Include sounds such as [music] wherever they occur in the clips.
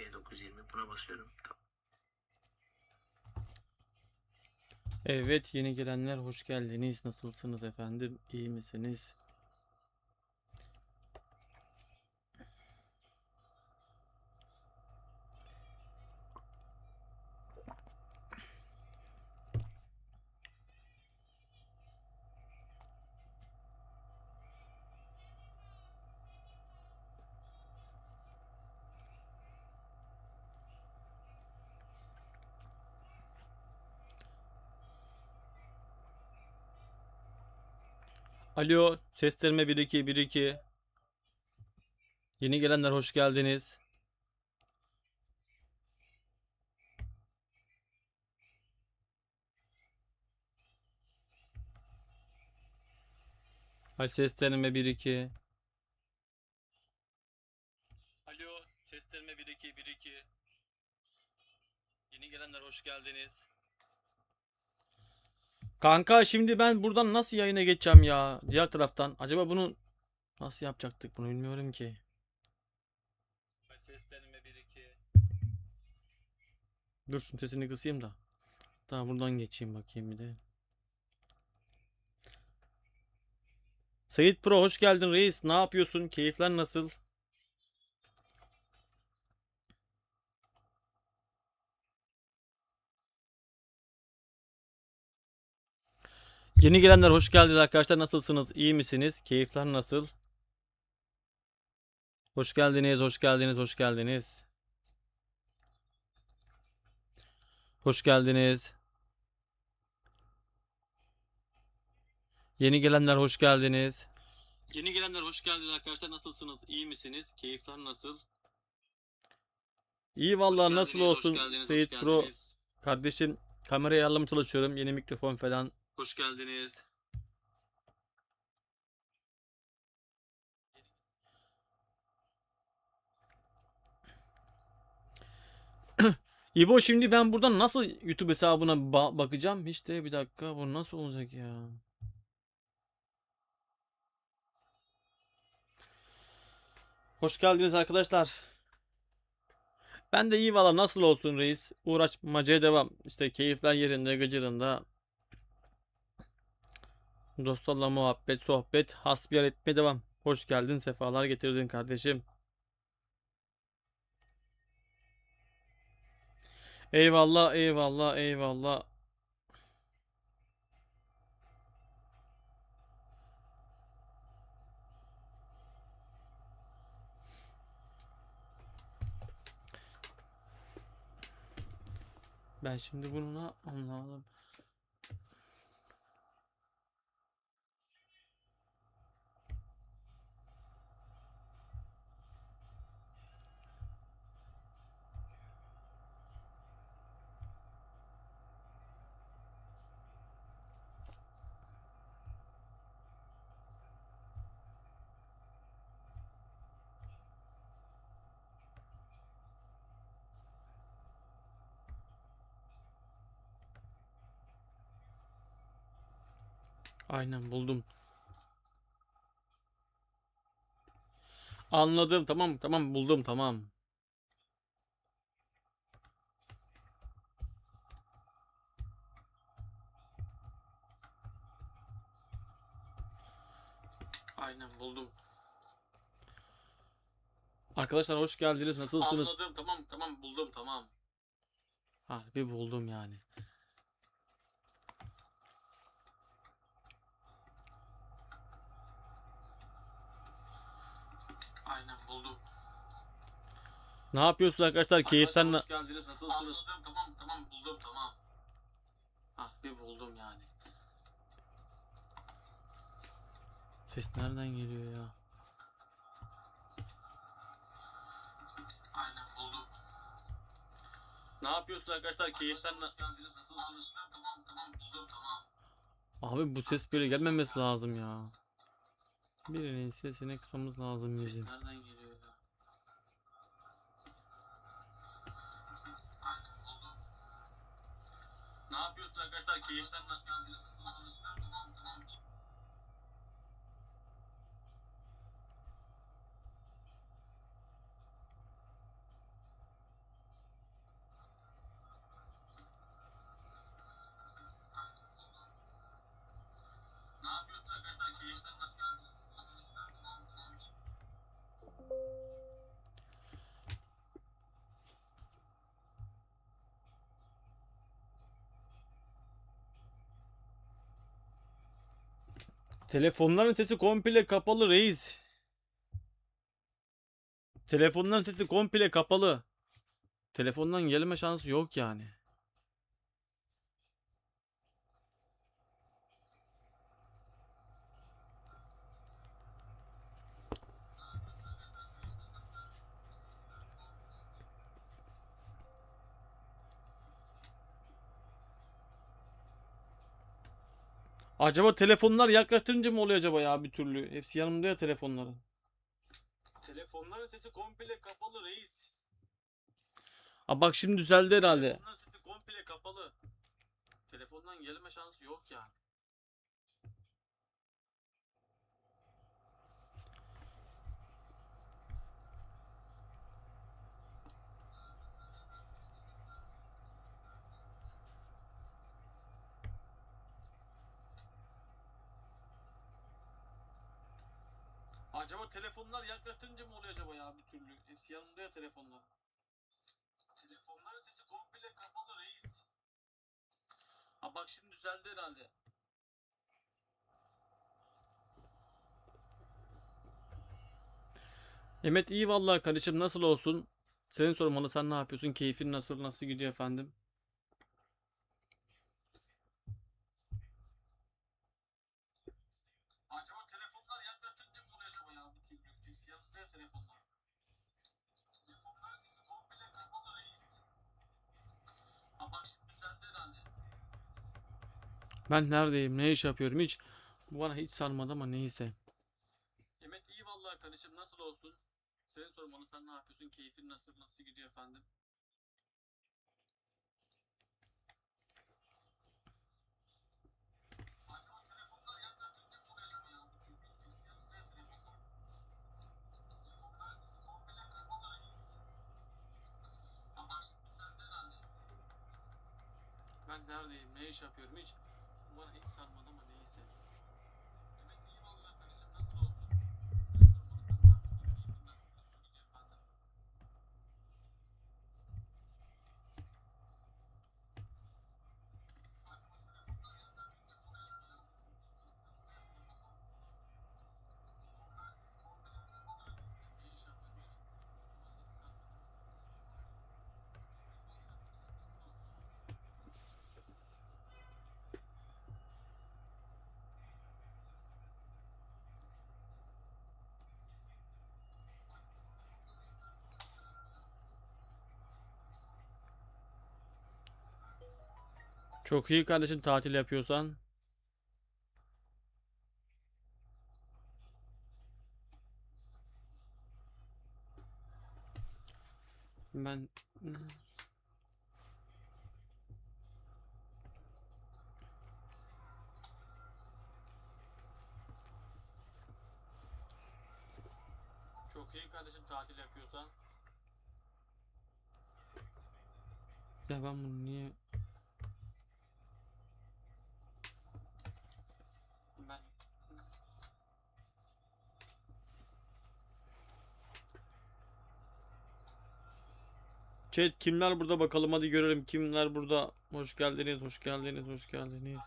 T920 buna basıyorum. Tamam. Evet yeni gelenler hoş geldiniz. Nasılsınız efendim? İyi misiniz? Alo, seslenme 1 2 1 2. Yeni gelenler hoş geldiniz. Hadi seslenme 1 2. Alo, seslenme 1 2 1 2. Yeni gelenler hoş geldiniz. Kanka şimdi ben buradan nasıl yayına geçeceğim ya? Diğer taraftan. Acaba bunu nasıl yapacaktık bunu bilmiyorum ki. Seslenme 1 2. Dur şunun sesini kısayım da. Daha buradan geçeyim bakayım bir de. Seyit Pro hoş geldin reis. Ne yapıyorsun? Keyifler nasıl? Yeni gelenler hoş geldiniz arkadaşlar. Nasılsınız? İyi misiniz? Keyifler nasıl? Hoş geldiniz, hoş geldiniz, hoş geldiniz. Hoş geldiniz. Yeni gelenler hoş geldiniz. Yeni gelenler hoş geldiniz arkadaşlar. Nasılsınız? İyi misiniz? Keyifler nasıl? İyi vallahi nasıl olsun Seyit Pro kardeşim kamerayı ayarlamaya çalışıyorum. Yeni mikrofon falan Hoş geldiniz. [clears throat] İbo şimdi ben buradan nasıl YouTube hesabına ba- bakacağım? De bir dakika bu nasıl olacak ya? Hoş geldiniz arkadaşlar. Ben de iyi valla nasıl olsun reis? Uğraşmacaya devam. İşte keyifler yerinde, gıcırında. Dostlarla muhabbet, sohbet, hasbihal etmeye devam. Hoş geldin, sefalar getirdin kardeşim. Eyvallah, eyvallah, eyvallah. Ben şimdi bunu ne yapmam lazım? Aynen buldum. Anladım. Tamam tamam buldum tamam. Aynen buldum. Arkadaşlar hoş geldiniz. Nasılsınız? Anladım. Tamam tamam buldum tamam. Harbi buldum yani. Ne yapıyorsun arkadaşlar? Keyiften hoş geldiniz. Nasılsınız? Anladım tamam tamam buldum tamam. Harbi buldum yani. Ses nereden geliyor ya? Aynen buldum. Ne yapıyorsun arkadaşlar? Keyiften. Nasılsınız? Tamam tamam buldum tamam. Abi bu ses böyle gelmemesi lazım ya. Birinin sesini kısmamız lazım Ses bizim. nereden geliyor yapıyorsun arkadaşlar? Telefonların sesi komple kapalı reis. Telefonların sesi komple kapalı. Telefondan gelme şansı yok yani. Acaba telefonlar yaklaştırınca mı oluyor acaba ya bir türlü? Hepsi yanımda ya telefonların. Telefonların sesi komple kapalı reis. Ha bak şimdi düzeldi herhalde. Telefonların sesi komple kapalı. Telefondan gelme şansı yok yani. Acaba telefonlar yaklaştırınca mı oluyor acaba ya bir türlü? Hepsi yanımda ya telefonlar. Telefonların sesi komple kapalı reis. Ha bak şimdi düzeldi herhalde. Mehmet iyi vallahi kardeşim nasıl olsun? Senin sormalı sen ne yapıyorsun? Keyfin nasıl? Nasıl gidiyor efendim? Acaba telefonlar yaklaştırınca mı oluyor acaba ya bir türlü? Hepsi yanımda ya telefonlar. Telefonların sesi komple kapalı reis. Ha bak şimdi düzeldi herhalde. Ben neredeyim? Ne iş yapıyorum? Hiç bu bana hiç sarmadı ama neyse. Yemek iyi vallahi kardeşim nasıl olsun? Senin sormalı sen ne yapıyorsun? Keyfin nasıl? Nasıl gidiyor efendim? Neredeyim? Ne yapıyorum? Hiç bana hiç sarmadı Çok iyi kardeşim tatil yapıyorsan. Ben Çok iyi kardeşim tatil yapıyorsan. Ya ben bunu niye Chat kimler burada bakalım hadi görelim kimler burada. Hoş geldiniz, hoş geldiniz, hoş geldiniz.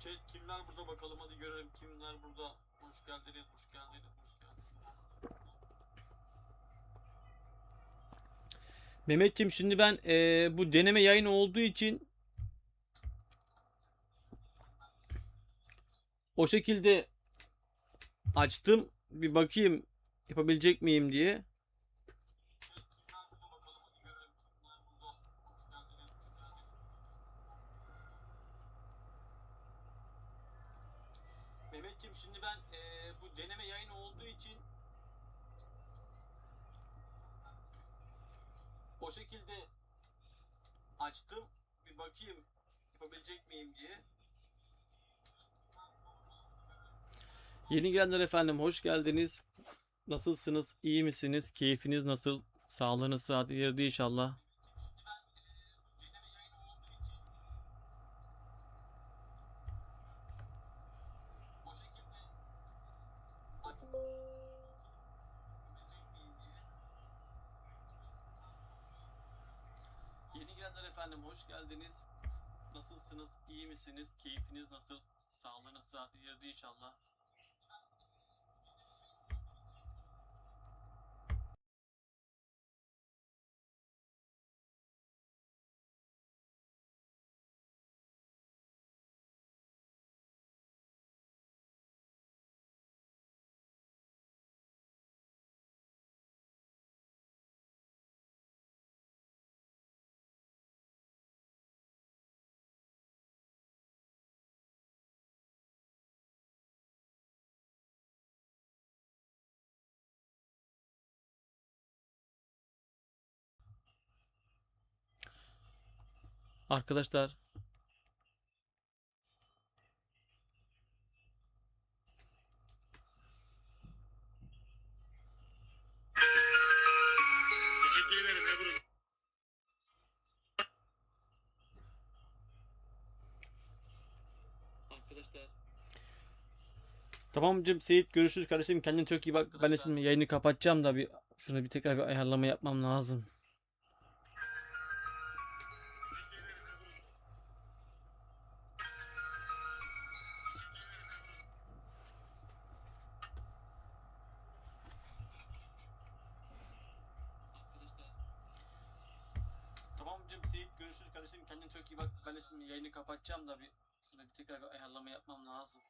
Chat kimler burada bakalım hadi görelim kimler burada. Hoş geldiniz, hoş geldiniz, hoş Mehmetciğim şimdi ben eee, bu deneme yayını olduğu için o şekilde açtım. Bir bakayım yapabilecek miyim diye. Şekilde açtım. Bir bakayım yapabilecek miyim diye. Yeni gelenler efendim hoş geldiniz. Nasılsınız? İyi misiniz? Keyfiniz nasıl? Sağlığınız sıhhat yerinde inşallah. Efendim hoş geldiniz. Nasılsınız? İyi misiniz? Keyfiniz nasıl? Sağlığınız sıhhat yerinde inşallah. Arkadaşlar. Tamamcım Seyit görüşürüz kardeşim kendine çok iyi bak. Ben de şimdi yayını kapatacağım da bir şuna bir tekrar bir ayarlama yapmam lazım. Görüşürüz kardeşim kendine çok iyi bak. Ben de şimdi yayını kapatacağım da bir şuna bir tekrar ayarlama yapmam lazım.